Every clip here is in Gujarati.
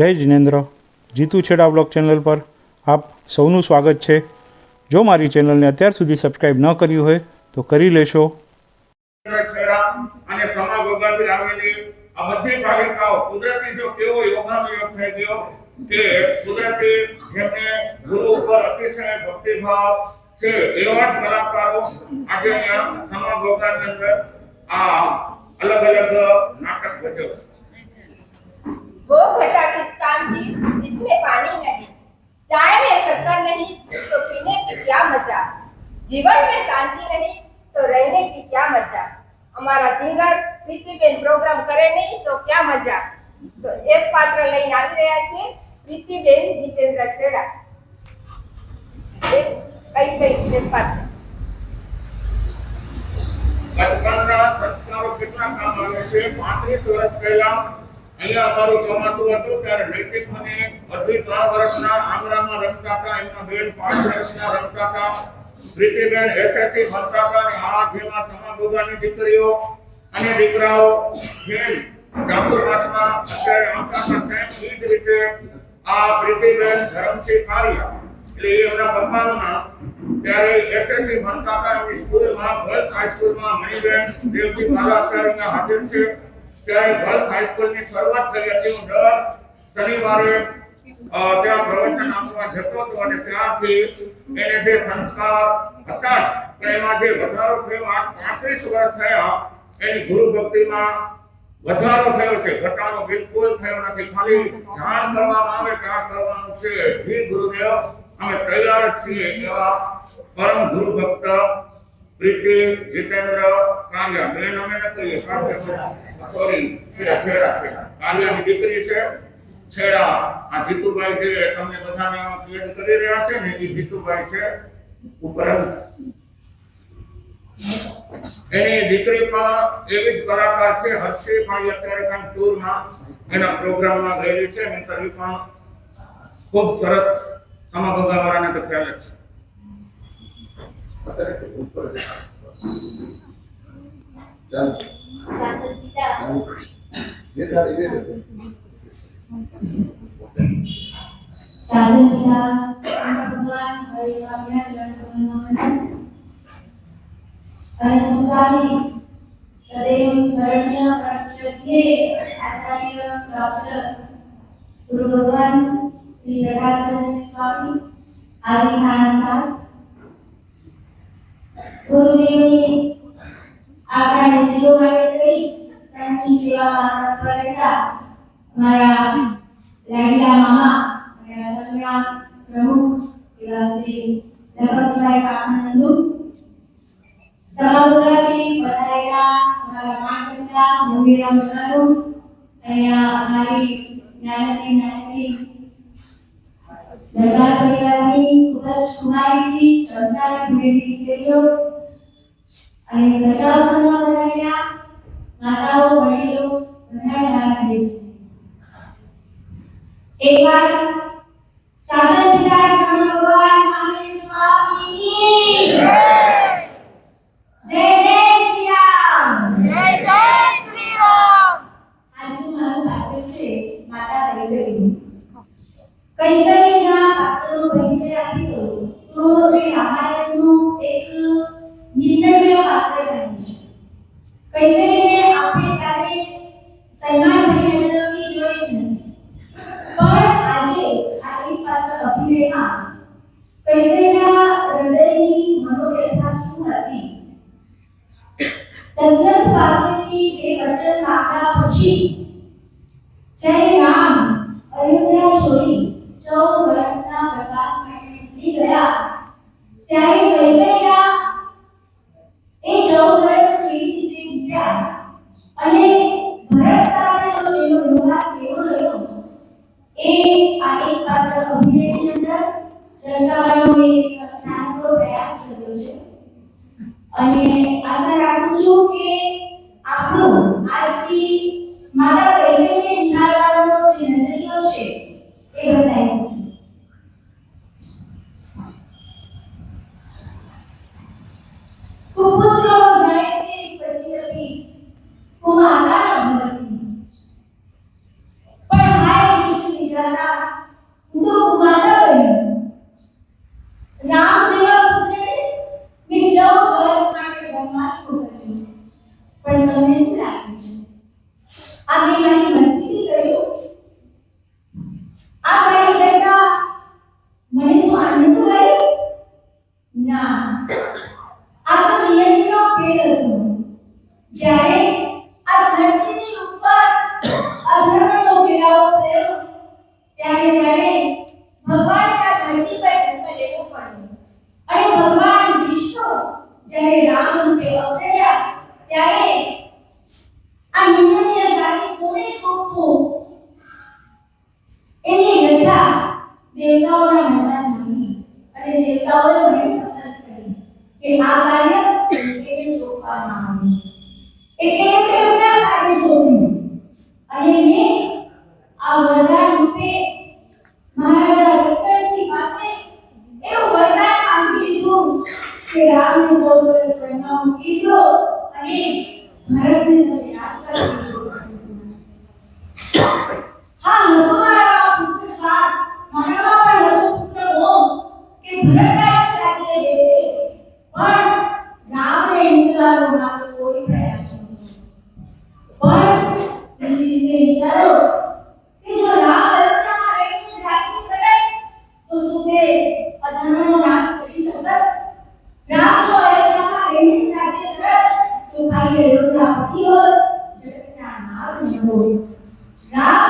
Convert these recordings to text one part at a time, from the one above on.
જય જિનેન્દ્ર. જીતુ છેડા બ્લોગ ચેનલ પર આપ સૌનું સ્વાગત છે. જો મારી ચેનલને અત્યાર સુધી સબસ્ક્રાઈબ ન કર્યું હોય તો કરી લેશો. અલગ અલગ નાટક ભજવે नहीं तो पीने की क्या मजा जीवन में शांति नहीं तो रहने की क्या मजा हमारा सिंगर પ્રીતિબેન પ્રોગ્રામ કરે નહીં તો ક્યાં મજા તો એક પાત્ર લઈને આવી રહ્યા છે પ્રીતિબેન જીતેન્દ્ર છેડા એક કઈ કઈ છે પાત્ર બચપનના સંસ્કારો કેટલા કામ આવે છે પાંત્રીસ વર્ષ પહેલા અહીંયા અમારું ચોમાસું હતું ત્યારે નૈતિક મને અઢી ત્રણ વર્ષના આંગણામાં રમતા હતા એમના બેન પાંચ વર્ષના રમતા હતા. પ્રીતિબેન એસએસસી ભણતા હતા અને આ જેમાં સમાગોગાની દીકરીઓ અને દીકરાઓ જેમ ચાતુર્માસમાં અત્યારે આવતા હતા તેમ એ જ રીતે આ પ્રીતિબેન ધરમસિંહ કારિયા એટલે એ એમના પપ્પાનું નામ, ત્યારે એસએસસી ભણતા હતા એમની સ્કૂલમાં, ગર્લ્સ હાઈસ્કૂલમાં મણિબેન દેવજી અત્યારે હાજર છે. ત્યારે ગર્લ્સ હાઈસ્કૂલની શરૂઆત કરી હતી. હું દર શનિવારે ત્યાં પ્રવચન આપવા જતો હતો અને ત્યાંથી એને જે સંસ્કાર હતા એમાં જે વધારો થયો આ પાંત્રીસ વર્ષ થયા, એની ગુરુ ભક્તિમાં વધારો થયો છે. ઘટાડો બિલકુલ થયો નથી. ખાલી ધ્યાન કરવામાં આવે કે કરવાનું છે. જે ગુરુદેવ, અમે તૈયાર છીએ એવા પરમ ગુરુ ભક્ત પ્રીતિ જીતેન્દ્ર કાંગ્યા બેન, અમે નથી કહીએ સોરી છેડા છેડા છેડા. કાલિયાની દીકરી છે છેડા. આ જીતુભાઈ જે તમને બધાને ક્લિયર કરી રહ્યા છે ને એ જીતુભાઈ છે ઉપરાંત. એની દીકરી પણ એવી જ કલાકાર છે હર્ષી પણ અત્યારે કાંઈક ટૂરમાં એના પ્રોગ્રામમાં ગયેલી છે અને તરી પણ ખૂબ સરસ સમા ભગાવાળાને તો ખ્યાલ જ છે. ચાલો શાસન પિતા ભગવાન હરિ સ્વામીના ચરણ કમલમાં વંદન અને સુદાની સદૈવ સ્મરણીય પ્રશ્રદ્ધેય આચાર્ય ડોક્ટર ગુરુ ભગવાન શ્રી પ્રકાશચંદ્ર સ્વામી આદિ ખાના સાહેબ ગુરુદેવની આજ્ઞાને શિરોમણી કરી kami selamatkan mereka. Mara, lagi mama, saya sesuai Prabu, dilasi dapat mereka menentu. Selalu lagi mereka melakukan kita mengira baru. Saya mari nanti nanti. Dapat kami kutas kumaiti serta pendidikan Ayo kita sama mereka, maka એકવાર શાસન પિતા શ્રમણ મારા રેલવેને નિહાળવાનો જે નજરિયો છે, એ બતાવી છે. ઉપક્રમ જાય તે પ્રતિરપી કુમારા પણ હાય વિષ્ણુ હું તો રામ જેવા પુત્રને મેં પણ તમને શું લાગે જ્યારે રામ રૂપે અવતર્યા ત્યારે આ નિંદનીય કાર્ય કોને સોંપવું? એની વ્યથા દેવતાઓના મોઢા જોઈ અને દેવતાઓએ મને પસંદ કરી કે આ કાર્ય એને સોંપવામાં આવે. એટલે એમણે આ કાર્ય સોંપ્યું. અને મેં આ પ્રયાસ પણ બીજી રીતે વિચારો કે જો રાહ વ્યવસ્થામાં રહીને જાગૃત કરે તો શું તે અધર્મનો નાશ કરી શકત રાહ જો અયોધ્યામાં રહીને જાગૃત કરે તો ખાલી અયોધ્યા પતિ હોય જગતના નાથ ન હોય રાહ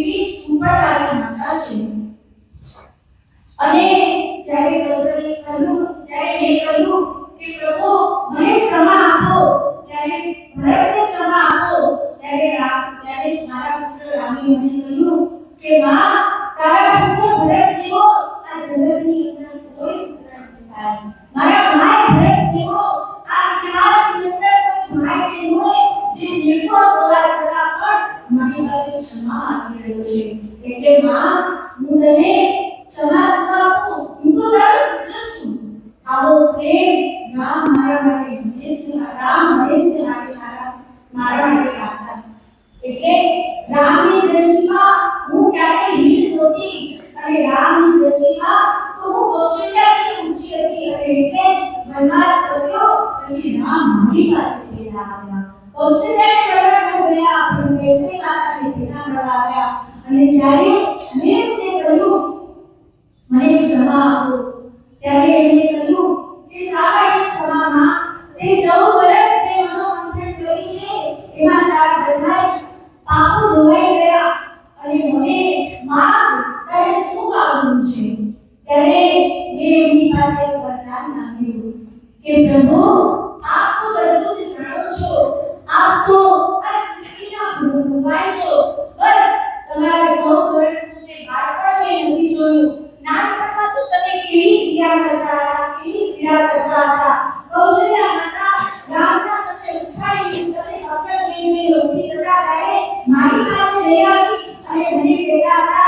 એવી ઉપરવાળી માતા છે. અને જ્યારે ગૌરી કહ્યું, જ્યારે મેં કહ્યું કે પ્રભુ, મને ક્ષમા આપો, ત્યારે ભરતને ક્ષમા આપો, ત્યારે ત્યારે મારા પુત્ર રામે મને કહ્યું કે, માં, તારા પુત્ર ભરત જેવો, આ જગતની અંદર કોઈ પુત્ર નથી મારા ભાઈ ભરત જેવો, આ ઇતિહાસની અંદર કોઈ ભાઈ નહીં હોય, જે નિર્દોષ હોવા છતાં પણ મારી પાસે ક્ષમા છે એટલે માં હું તને ક્ષમા ક્ષમા આપું હું તો તારો પુત્ર છું આવો પ્રેમ રામ મારા માટે હંમેશને રામ હંમેશને માટે મારા મારા માટે રાખતા એટલે રામની દ્રષ્ટિમાં હું ક્યારે હીન નહોતી અને રામની દ્રષ્ટિમાં તો હું કૌશલ્યાની ઊંચી હતી અને એટલે જ વનવાસ કર્યો પછી રામ મારી પાસે લેતા આવ્યા કૌશલ્યાએ ગયા પણ કૈકેયી માતાને પેલા મળવા આવ્યા. અને જ્યારે મેં એમને કહ્યું, મને ક્ષમા આપો. ત્યારે એમણે કહ્યું કે સામાન્ય ક્ષમામાં, તે ચૌદ વર્ષ જે મનોમંથન કરી છે, એમાં તારા બધા જ પાપો ધોવાઈ ગયા. અને મને માગ તારે શું માગવું છે? ત્યારે મેં એમની પાસે એક વરદાન માંગ્યું કે, પ્રભુ આપ તો બધું જ જાણો છો આપ તો આ સૃષ્ટિના ભગવાન છો બસ તમારા ચૌદ વર્ષનું જે બાળપણ મેં નથી જોયું નાનપણમાં તો તમે કેવી ક્રિયા કરતા હતા કેવી ક્રિયા કરતા હતા કૌશલ્યા માતા રામના તમને ઉઠાડી તમે સ્વપ્ન જોઈને લોભી જતા ત્યારે મારી પાસે લઈ આવી અને મને કહેતા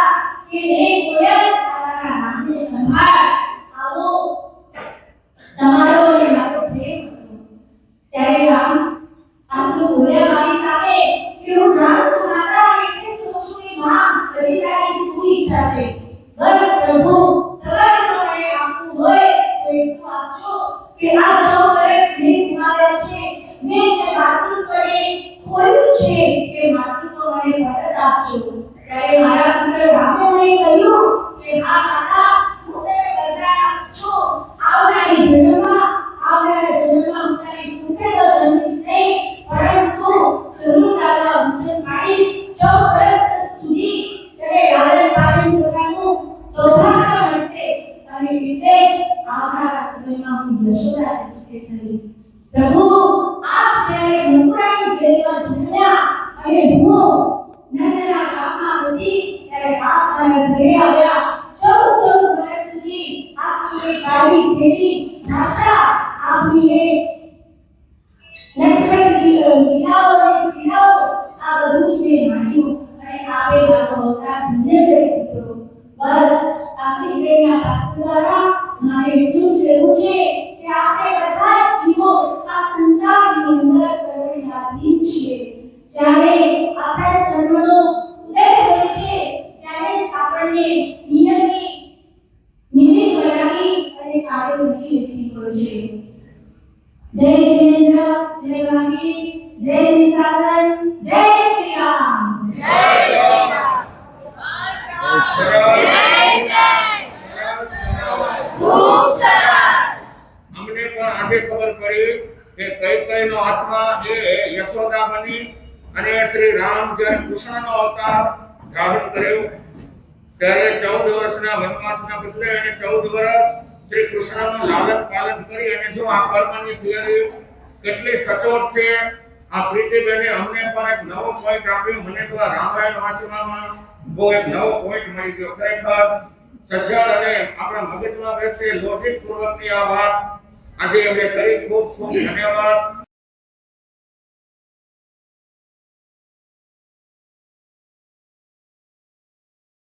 અને એટલે જ આવનારા સમયમાં હું યશોદા તરીકે થઈ પ્રભુ, આપ જ્યારે મથુરાની જેલમાં જન્મ્યા અને હું નંદના ગામમાં હતી ત્યારે આપ મને ઘરે આવ્યા. ચૌદ ચૌદ વર્ષ સુધી આપની એ ગાલી ખેડી ભાષા આપની એ નટખટ લીલાઓ અને પીડાઓ આ બધું જ મેં માણ્યું. જય મહાવીર જય શિશાસન જય શ્રી રામ. અમને પણ આજે ખબર પડી કે કઈ કઈ નો આત્મા એ યશોદા બની અને શ્રી રામ જ્યારે કૃષ્ણનો અવતાર ધારણ કર્યો, ત્યારે ચૌદ વર્ષના વનવાસના બદલે એને ચૌદ વર્ષ શ્રી કૃષ્ણનું લાલન પાલન કરી અને જો આ કર્મની થિયરી કેટલી સચોટ છે? આ પ્રીતિબેને અમને પણ એક નવો પોઈન્ટ આપ્યો. મને તો આ રામાયણ વાંચવામાં બહુ એક નવો પોઈન્ટ મળી ગયો. ખરેખર સજ્જડ અને આપણા મગજમાં બેસે લોજિક પૂર્વકની આ વાત. આજે એમને કરી ખૂબ ખૂબ ધન્યવાદ.